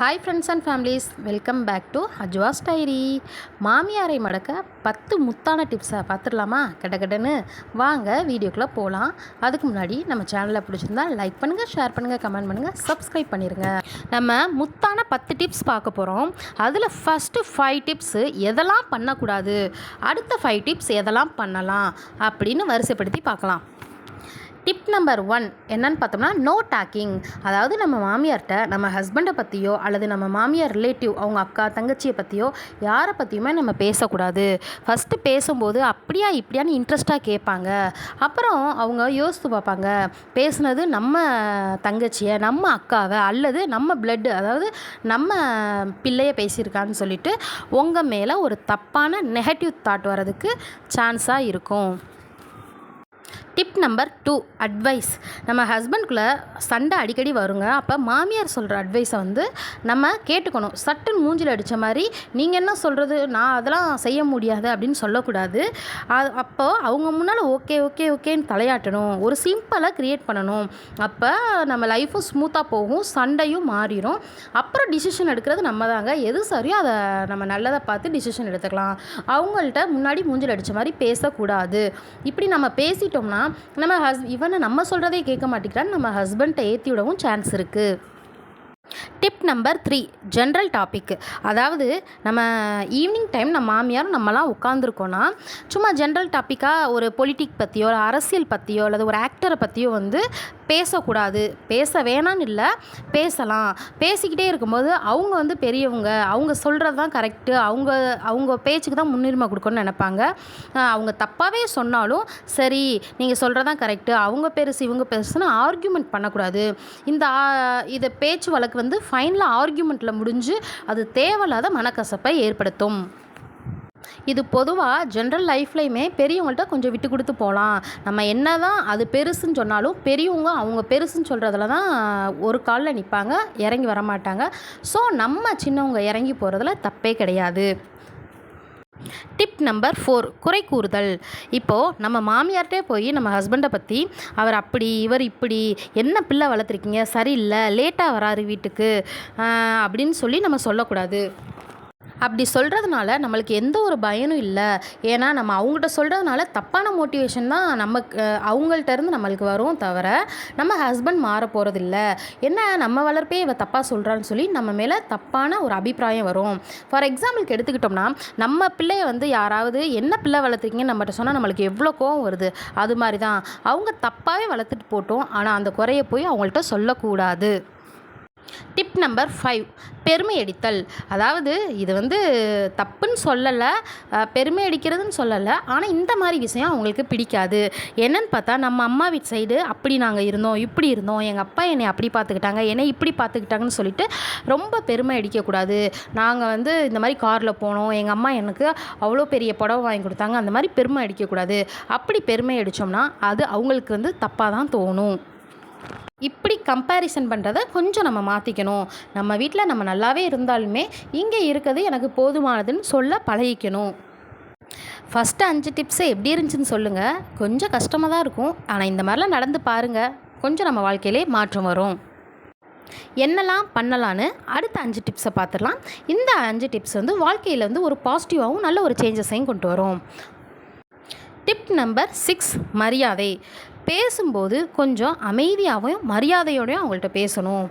Hi friends and families welcome back to Ajwa's diary மாமியாரை மடக்க பத்து முத்தான டிப்ஸை பார்த்துடலாமா? கடகடன்னு. வாங்க வீடியோக்குள்ளே போகலாம் அதுக்கு முன்னாடி நம்ம சேனலை பிடிச்சிருந்தா லைக் பண்ணுங்கள் ஷேர் பண்ணுங்கள் கமெண்ட் பண்ணுங்கள் சப்ஸ்கிரைப் பண்ணிடுங்க நம்ம முத்தான பத்து டிப்ஸ் பார்க்க போகிறோம் அதில் ஃபஸ்ட்டு ஃபைவ் டிப்ஸு எதெல்லாம் பண்ணக்கூடாது? அடுத்த ஃபைவ் டிப்ஸ் எதெல்லாம் பண்ணலாம்? அப்படின்னு வரிசைப்படுத்தி பார்க்கலாம். டிப் நம்பர் ஒன் என்னன்னு பார்த்தோம்னா நோ டாக்கிங் அதாவது நம்ம மாமியார்கிட்ட நம்ம ஹஸ்பண்டை பற்றியோ அல்லது நம்ம மாமியார் ரிலேட்டிவ் அவங்க அக்கா தங்கச்சியை பற்றியோ யாரை பற்றியுமே நம்ம பேசக்கூடாது. ஃபஸ்ட்டு பேசும்போது அப்படியா இப்படியான்னு இன்ட்ரெஸ்ட்டாக கேட்பாங்க. அப்புறம் அவங்க யோசித்து பார்ப்பாங்க. பேசுனது நம்ம தங்கச்சியை நம்ம அக்காவை அல்லது நம்ம பிளட்டு அதாவது நம்ம பிள்ளைய பேசியிருக்கான்னு சொல்லிட்டு உங்கள் மேலே ஒரு தப்பான நெகட்டிவ் தாட் வர்றதுக்கு சான்ஸாக இருக்கும். டிப் நம்பர் டூ அட்வைஸ் நம்ம ஹஸ்பண்ட்குள்ளே சண்டை அடிக்கடி வருங்க. அப்போ மாமியார் சொல்கிற அட்வைஸை வந்து நம்ம கேட்டுக்கணும். சட்டுன்னு மூஞ்சில் அடித்த மாதிரி நீங்கள் என்ன சொல்கிறது நான் அதெல்லாம் செய்ய முடியாது அப்படின்னு சொல்லக்கூடாது. அது அப்போது அவங்க முன்னால் ஓகே ஓகே ஓகேன்னு தலையாட்டணும். ஒரு சிம்பிளாக க்ரியேட் பண்ணணும். அப்போ நம்ம லைஃப்பும் ஸ்மூத்தாக போகும். சண்டையும் மாறிடும் அப்புறம் டிசிஷன் எடுக்கிறது நம்ம தாங்க எது சரியோ அதை நம்ம நல்லதை பார்த்து டிசிஷன் எடுத்துக்கலாம். அவங்கள்ட்ட முன்னாடி மூஞ்சில் அடித்த மாதிரி பேசக்கூடாது. இப்படி நம்ம பேசிட்டோம்னா நம்ம ஹஸ் இவனை நம்ம சொல்கிறதே கேட்க மாட்டேங்கிறான்னு நம்ம ஹஸ்பண்ட்டை ஏற்றி விடவும் சான்ஸ் இருக்குது tip number three general topic அதாவது நம்ம ஈவினிங் டைம் நம்ம மாமியாரும் நம்மலாம் உட்காந்துருக்கோன்னா சும்மா ஜென்ரல் டாப்பிக்காக ஒரு பொலிட்டிக் பற்றியோ இல்லை அரசியல் பற்றியோ அல்லது ஒரு ஆக்டரை பற்றியோ வந்து பேசக்கூடாது. பேச வேணான்னு இல்லை பேசலாம். பேசிக்கிட்டே இருக்கும்போது அவங்க வந்து பெரியவங்க அவங்க சொல்கிறது தான் கரெக்டு அவங்க அவங்க பேச்சுக்கு தான் முன்னுரிமை கொடுக்கணும்னு நினைப்பாங்க. அவங்க தப்பாகவே சொன்னாலும் சரி நீங்கள் சொல்கிறதான் கரெக்டு அவங்க பெருசு இவங்க பெருசுன்னு ஆர்கியூமெண்ட் பண்ணக்கூடாது. இந்த இதை இது பேச்சு வழக்கு வந்து ஃபைனலாக ஆர்கியூமெண்ட்டில் முடிஞ்சு அது தேவையில்லாத மனக்கசப்பை ஏற்படுத்தும். இது பொதுவாக ஜென்ரல் லைஃப்லையுமே பெரியவங்கள்ட்ட கொஞ்சம் விட்டு கொடுத்து போகலாம் நம்ம என்ன தான் அது பெருசுன்னு சொன்னாலும் பெரியவங்க அவங்க பெருசுன்னு சொல்கிறதுல தான் ஒரு காலில் நிற்பாங்க இறங்கி வர மாட்டாங்க. ஸோ நம்ம சின்னவங்க இறங்கி போகிறதுல தப்பே கிடையாது. டிப் நம்பர் ஃபோர் குறை கூறுதல். இப்போது நம்ம மாமியார்கிட்டே போய் நம்ம ஹஸ்பண்டை பற்றி அவர் அப்படி இவர் இப்படி என்ன பிள்ளை வளர்த்துருக்கீங்க? சரியில்லை லேட்டாக வராரு வீட்டுக்கு. அப்படின்னு சொல்லி நம்ம சொல்லக்கூடாது. அப்படி சொல்கிறதுனால நம்மளுக்கு எந்த ஒரு பயனும் இல்லை. ஏன்னா நம்ம அவங்கள்ட்ட சொல்கிறதுனால தப்பான மோட்டிவேஷன் தான் நமக்கு அவங்கள்ட்டேருந்து அவங்கள்ட்ட இருந்து நம்மளுக்கு வரும் தவிர நம்ம ஹஸ்பண்ட் மாற போகிறதில்ல என்ன நம்ம வளர்ப்பே இவ தப்பாக சொல்கிறான்னு சொல்லி நம்ம மேலே தப்பான ஒரு அபிப்பிராயம் வரும். ஃபார் எக்ஸாம்பிளுக்கு எடுத்துக்கிட்டோம்னா நம்ம பிள்ளைய வந்து யாராவது என்ன பிள்ளை வளர்த்துறீங்கன்னு நம்மகிட்ட சொன்னால் நம்மளுக்கு எவ்வளோ கோவம் வருது? அது மாதிரி தான். அவங்க தப்பாகவே வளர்த்துட்டு போட்டோம் ஆனால் அந்த குறைய போய் அவங்கள்ட்ட சொல்லக்கூடாது. டிப் நம்பர் ஃபைவ் பெருமை அடித்தல். அதாவது இது வந்து தப்புன்னு சொல்லலை பெருமை அடிக்கிறதுன்னு சொல்லலை ஆனால் இந்த மாதிரி விஷயம் அவங்களுக்கு பிடிக்காது. என்னன்னு பார்த்தா நம்ம அம்மா வீட்டு சைடு அப்படி நாங்கள் இருந்தோம் இப்படி இருந்தோம் எங்கள் அப்பா என்னை அப்படி பார்த்துக்கிட்டாங்க என்னை இப்படி பார்த்துக்கிட்டாங்கன்னு சொல்லிட்டு ரொம்ப பெருமை அடிக்கக்கூடாது. நாங்கள் வந்து இந்த மாதிரி காரில் போனோம் எங்கள் அம்மா எனக்கு அவ்வளோ பெரிய புடவை வாங்கி கொடுத்தாங்க அந்த மாதிரி பெருமை அடிக்கக்கூடாது. அப்படி பெருமை அடித்தோம்னா அது அவங்களுக்கு வந்து தப்பாக தான் தோணும். இப்படி கம்பேரிசன் பண்ணுறத கொஞ்சம் நம்ம மாற்றிக்கணும் நம்ம வீட்டில் நம்ம நல்லாவே இருந்தாலுமே இங்கே இருக்கிறது எனக்கு போதுமானதுன்னு சொல்ல பழகிக்கணும். ஃபஸ்ட்டு அஞ்சு டிப்ஸு எப்படி இருந்துச்சுன்னு சொல்லுங்கள் கொஞ்சம் கஷ்டமாக தான் இருக்கும். ஆனால் இந்த மாதிரிலாம் நடந்து பாருங்கள் கொஞ்சம் நம்ம வாழ்க்கையிலே மாற்றம் வரும். என்னெல்லாம் பண்ணலான்னு அடுத்த அஞ்சு டிப்ஸை பார்த்துடலாம். இந்த அஞ்சு டிப்ஸ் வந்து வாழ்க்கையில் வந்து ஒரு பாசிட்டிவாகவும் நல்ல ஒரு சேஞ்சஸையும் கொண்டு வரும். டிப் நம்பர் சிக்ஸ் மரியாதை. பேசும்போது கொஞ்சம் அமைதியாகவும் மரியாதையோடையும் அவங்கள்ட்ட பேசணும்.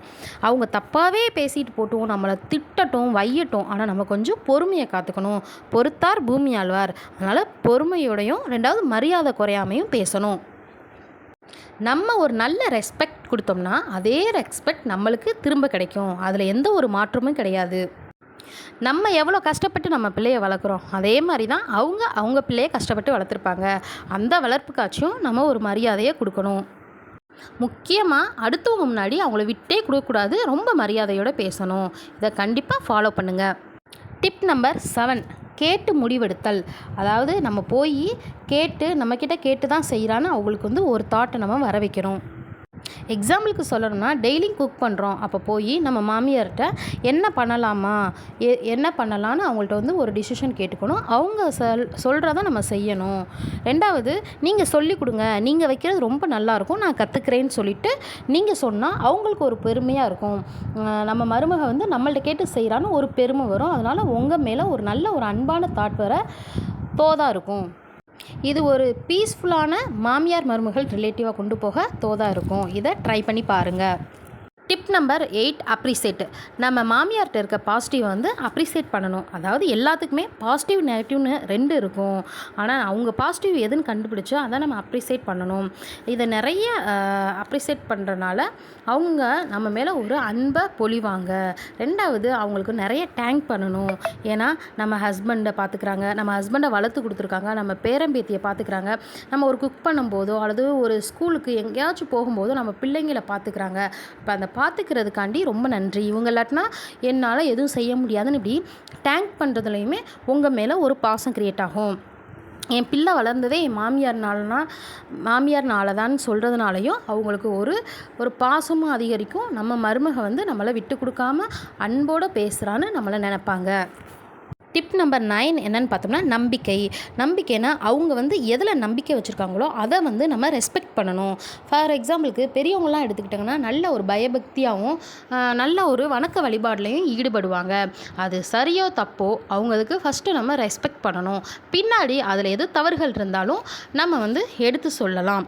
அவங்க தப்பாகவே பேசிட்டு போட்டோம் நம்மளை திட்டட்டும் வையட்டும். ஆனால் நம்ம கொஞ்சம் பொறுமையை காத்துக்கணும். பொறுத்தார் பூமி ஆழ்வார். அதனால் பொறுமையோடையும் ரெண்டாவது மரியாதை குறையாமையும் பேசணும். நம்ம ஒரு நல்ல ரெஸ்பெக்ட் கொடுத்தோம்னா அதே ரெஸ்பெக்ட் நம்மளுக்கு திரும்ப கிடைக்கும். அதில் எந்த ஒரு மாற்றமும் கிடையாது. நம்ம எவ்வளோ கஷ்டப்பட்டு நம்ம பிள்ளையை வளர்க்குறோம்? அதே மாதிரி தான் அவங்க அவங்க பிள்ளையை கஷ்டப்பட்டு வளர்த்துருப்பாங்க. அந்த வளர்ப்புக்காச்சும் நம்ம ஒரு மரியாதையை கொடுக்கணும். முக்கியமாக அடுத்தவங்க முன்னாடி அவங்கள விட்டே கொடுக்கக்கூடாது. ரொம்ப மரியாதையோடு பேசணும். இதை கண்டிப்பாக ஃபாலோ பண்ணுங்கள் டிப் நம்பர் செவன் கேட்டு முடிவெடுத்தல். அதாவது நம்ம போய் கேட்டு நம்மக்கிட்ட கேட்டு தான் செய்கிறான்னு அவங்களுக்கு வந்து ஒரு தாட்டை நம்ம வர வைக்கணும். எக்ஸாம்பிளுக்கு சொல்லணும்னா டெய்லியும் குக் பண்ணுறோம் அப்போ போய் நம்ம மாமியார்கிட்ட என்ன பண்ணலாமா? எ என்ன பண்ணலான்னு அவங்கள்ட்ட வந்து ஒரு டிசிஷன் கேட்டுக்கணும். அவங்க சொல் சொல்கிறத நம்ம செய்யணும். ரெண்டாவது நீங்கள் சொல்லி கொடுங்க. நீங்கள் வைக்கிறது ரொம்ப நல்லாயிருக்கும். நான் கற்றுக்கிறேன்னு சொல்லிவிட்டு நீங்கள் சொன்னால் அவங்களுக்கு ஒரு பெருமையாக இருக்கும். நம்ம மருமக வந்து நம்மள்ட்ட கேட்டு செய்கிறான்னு ஒரு பெருமை வரும். அதனால் உங்கள் மேலே ஒரு நல்ல ஒரு அன்பான தாட் வர தோதாக இருக்கும். இது ஒரு பீஸ்ஃபுல்லான மாமியார் மருமகள் ரிலேட்டிவாக கொண்டு போக தோதாக இருக்கும். இதை ட்ரை பண்ணி பாருங்கள் டிப் நம்பர் எயிட் அப்ரிசேட் நம்ம மாமியார்கிட்ட இருக்க பாசிட்டிவ் வந்து அப்ரிசேட் பண்ணணும். அதாவது எல்லாத்துக்குமே பாசிட்டிவ் நெகட்டிவ்னு ரெண்டு இருக்கும். ஆனால் அவங்க பாசிட்டிவ் எதுன்னு கண்டுபிடிச்சோ அதை நம்ம அப்ரிசியேட் பண்ணணும். இதை நிறைய அப்ரிசியேட் பண்ணுறனால அவங்க நம்ம மேலே ஒரு அன்பை பொழிவாங்க. ரெண்டாவது அவங்களுக்கு நிறைய டேங்க் பண்ணணும். ஏன்னா நம்ம ஹஸ்பண்டை பார்த்துக்கிறாங்க நம்ம ஹஸ்பண்டை வளர்த்து கொடுத்துருக்காங்க. நம்ம பேரம்பேத்தியை பார்த்துக்கிறாங்க நம்ம ஒரு குக் பண்ணும்போதோ அல்லது ஒரு ஸ்கூலுக்கு எங்கேயாச்சும் போகும்போதோ நம்ம பிள்ளைங்களை பார்த்துக்கிறாங்க இப்போ அந்த பார்த்துக்கிறதுக்காண்டி ரொம்ப நன்றி. இவங்க இல்லாட்டினா என்னால் எதுவும் செய்ய முடியாதுன்னு இப்படி டேங்க் பண்ணுறதுலையுமே உங்கள் மேலே ஒரு பாசம் க்ரியேட் ஆகும். என் பிள்ளை வளர்ந்ததே என் மாமியார்னாலனா மாமியார்னால தான் சொல்கிறதுனாலையும் அவங்களுக்கு ஒரு ஒரு பாசமும் அதிகரிக்கும். நம்ம மருமக வந்து நம்மளை விட்டு கொடுக்காம அன்போடு பேசுகிறான்னு நம்மளை நினைப்பாங்க. டிப் நம்பர் நைன் என்னன்னு பார்த்தோம்னா நம்பிக்கை. நம்பிக்கைனா அவங்க வந்து எதில் நம்பிக்கை வச்சுருக்காங்களோ அதை வந்து நம்ம ரெஸ்பெக்ட் பண்ணணும். ஃபார் எக்ஸாம்பிளுக்கு பெரியவங்களாம் எடுத்துக்கிட்டிங்கன்னா நல்ல ஒரு பயபக்தியாகவும் நல்ல ஒரு வணக்க வழிபாடுலையும் ஈடுபடுவாங்க. அது சரியோ தப்போ அவங்களுக்கு ஃபஸ்ட்டு நம்ம ரெஸ்பெக்ட் பண்ணணும். பின்னாடி அதில் எது தவறுகள் இருந்தாலும் நம்ம வந்து எடுத்து சொல்லலாம்.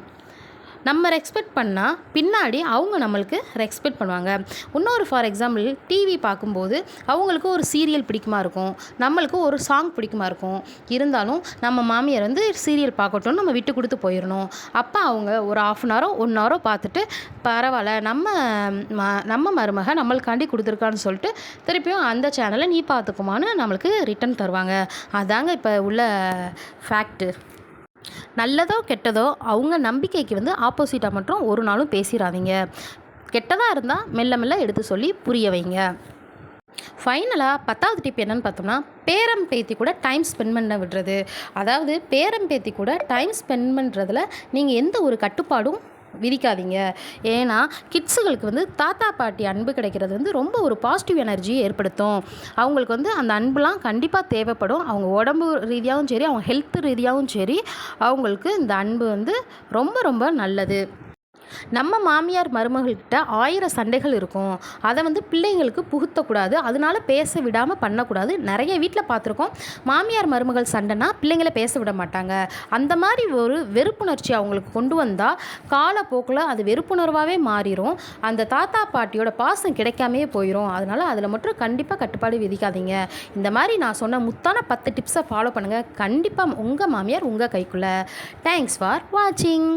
நம்ம ரெஸ்பெக்ட் பண்ணால் பின்னாடி அவங்க நம்மளுக்கு ரெஸ்பெக்ட் பண்ணுவாங்க. இன்னொரு ஃபார் எக்ஸாம்பிள் டிவி பார்க்கும்போது அவங்களுக்கு ஒரு சீரியல் பிடிக்குமா இருக்கும். நம்மளுக்கு ஒரு சாங் பிடிக்குமா இருக்கும். இருந்தாலும் நம்ம மாமியார் வந்து சீரியல் பார்க்கட்டும்னு நம்ம விட்டு கொடுத்து போயிடணும் அப்போ அவங்க ஒரு ஆஃப் அன் ஹவரோ ஒன் ஹவரோ பார்த்துட்டு பரவாயில்ல நம்ம ம- நம்ம மருமக நம்மளுக்காண்டி கொடுத்துருக்கான்னு சொல்லிட்டு திருப்பியும் அந்த சேனலை நீ பார்த்துக்குமான்னு நம்மளுக்கு ரிட்டன் தருவாங்க. அதாங்க இப்போ உள்ள ஃபேக்ட்டு நல்லதோ கெட்டதோ அவங்க நம்பிக்கைக்கு வந்து ஆப்போசிட்டாக மட்டும் ஒரு நாளும் பேசிடாதீங்க கெட்டதாக இருந்தால் மெல்ல மெல்ல எடுத்து சொல்லி புரிய வைங்க. ஃபைனலாக பத்தாவது டிப் என்னன்னு பார்த்தோம்னா பேரம் பேத்தி கூட டைம் ஸ்பெண்ட் பண்ண விடுறது. அதாவது பேரம் பேத்தி கூட டைம் ஸ்பெண்ட் பண்ணுறதுல நீங்கள் எந்த ஒரு கட்டுப்பாடும் விதிக்காதீங்க. ஏன்னா கிட்ஸுகளுக்கு வந்து தாத்தா பாட்டி அன்பு கிடைக்கிறது வந்து ரொம்ப ஒரு பாசிட்டிவ் எனர்ஜி ஏற்படுத்தும். அவங்களுக்கு வந்து அந்த அன்புலாம் கண்டிப்பாக தேவைப்படும். அவங்க உடம்பு ரீதியாகவும் சரி அவங்க ஹெல்த் ரீதியாகவும் சரி அவங்களுக்கு இந்த அன்பு வந்து ரொம்ப ரொம்ப நல்லது. நம்ம மாமியார் மருமகள்கிட்ட ஆயிரம் சண்டைகள் இருக்கும். அதை வந்து பிள்ளைங்களுக்கு புகுத்தக்கூடாது. அதனால பேச விடாமல் பண்ணக்கூடாது. நிறைய வீட்டில் பார்த்துருக்கோம் மாமியார் மருமகள் சண்டைனா பிள்ளைங்களை பேச விட மாட்டாங்க. அந்த மாதிரி ஒரு வெறுப்புணர்ச்சி அவங்களுக்கு கொண்டு வந்தால் காலப்போக்கில் அது வெறுப்புணர்வாகவே மாறிடும் அந்த தாத்தா பாட்டியோட பாசம் கிடைக்காமே போயிடும் அதனால் அதில் மட்டும் கண்டிப்பாக கட்டுப்பாடு விதிக்காதீங்க. இந்த மாதிரி நான் சொன்ன முத்தான பத்து டிப்ஸை ஃபாலோ பண்ணுங்கள் கண்டிப்பாக உங்கள் மாமியார் உங்கள் கைக்குள்ளே. தேங்க்ஸ் ஃபார் வாட்சிங்